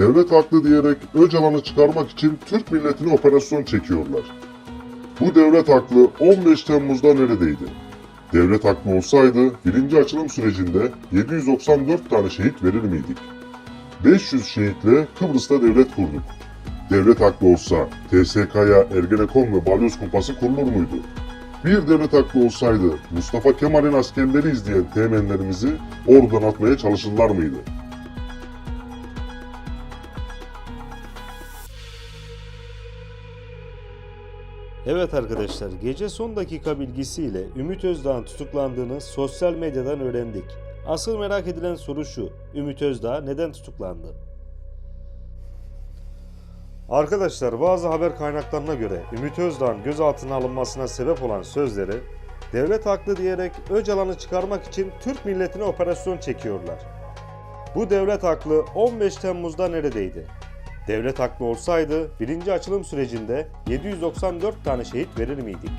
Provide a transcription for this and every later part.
Devlet haklı diyerek Öcalan'ı çıkarmak için Türk milletine operasyon çekiyorlar. Bu devlet haklı 15 Temmuz'da neredeydi? Devlet haklı olsaydı birinci açılım sürecinde 794 tane şehit verir miydik? 500 şehitle Kıbrıs'ta devlet kurduk. Devlet haklı olsa TSK'ya Ergenekon ve Balyoz Kumpası kurulur muydu? Bir devlet haklı olsaydı Mustafa Kemal'in askerleri izleyen teğmenlerimizi oradan atmaya çalışırlar mıydı? Evet arkadaşlar, gece son dakika bilgisiyle Ümit Özdağ'ın tutuklandığını sosyal medyadan öğrendik. Asıl merak edilen soru şu, Ümit Özdağ neden tutuklandı? Arkadaşlar bazı haber kaynaklarına göre Ümit Özdağ'ın gözaltına alınmasına sebep olan sözleri devlet haklı diyerek Öcalan'ı çıkarmak için Türk milletine operasyon çekiyorlar. Bu devlet haklı 15 Temmuz'da neredeydi? Devlet haklı olsaydı birinci açılım sürecinde 794 tane şehit verir miydik?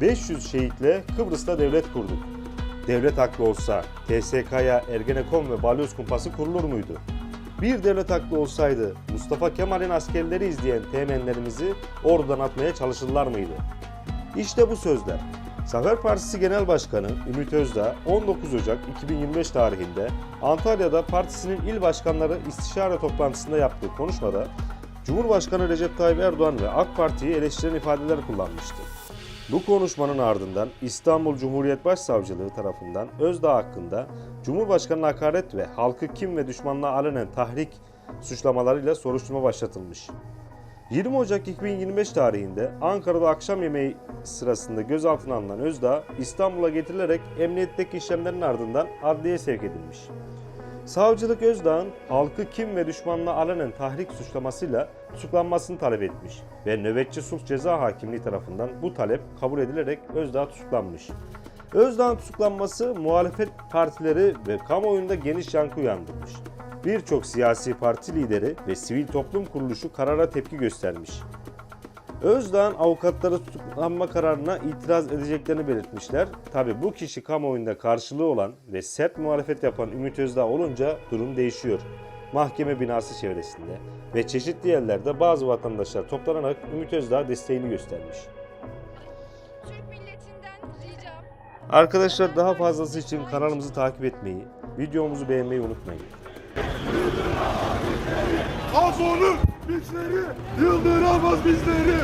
500 şehitle Kıbrıs'ta devlet kurduk. Devlet haklı olsa TSK'ya Ergenekon ve Balyoz Kumpası kurulur muydu? Bir devlet haklı olsaydı Mustafa Kemal'in askerleri izleyen teğmenlerimizi oradan atmaya çalışırlar mıydı? İşte bu sözler. Zafer Partisi Genel Başkanı Ümit Özdağ 19 Ocak 2025 tarihinde Antalya'da partisinin il başkanları istişare toplantısında yaptığı konuşmada Cumhurbaşkanı Recep Tayyip Erdoğan ve AK Parti'yi eleştiren ifadeler kullanmıştı. Bu konuşmanın ardından İstanbul Cumhuriyet Başsavcılığı tarafından Özdağ hakkında Cumhurbaşkanı'na hakaret ve halkı kim ve düşmanlığa alenen tahrik suçlamalarıyla soruşturma başlatılmış. 20 Ocak 2025 tarihinde Ankara'da akşam yemeği sırasında gözaltına alınan Özdağ, İstanbul'a getirilerek emniyetteki işlemlerin ardından adliyeye sevk edilmiş. Savcılık Özdağ'ın halkı kim ve düşmanla alenen tahrik suçlamasıyla tutuklanmasını talep etmiş ve nöbetçi sulh ceza hakimliği tarafından bu talep kabul edilerek Özdağ tutuklanmış. Özdağ'ın tutuklanması muhalefet partileri ve kamuoyunda geniş yankı uyandırmış. Birçok siyasi parti lideri ve sivil toplum kuruluşu karara tepki göstermiş. Özdağ'ın avukatları tutuklanma kararına itiraz edeceklerini belirtmişler. Tabi bu kişi kamuoyunda karşılığı olan ve sert muhalefet yapan Ümit Özdağ olunca durum değişiyor. Mahkeme binası çevresinde ve çeşitli yerlerde bazı vatandaşlar toplanarak Ümit Özdağ desteğini göstermiş. Arkadaşlar daha fazlası için kanalımızı takip etmeyi, videomuzu beğenmeyi unutmayın. Azon'un bizleri, yıldıramaz bizleri.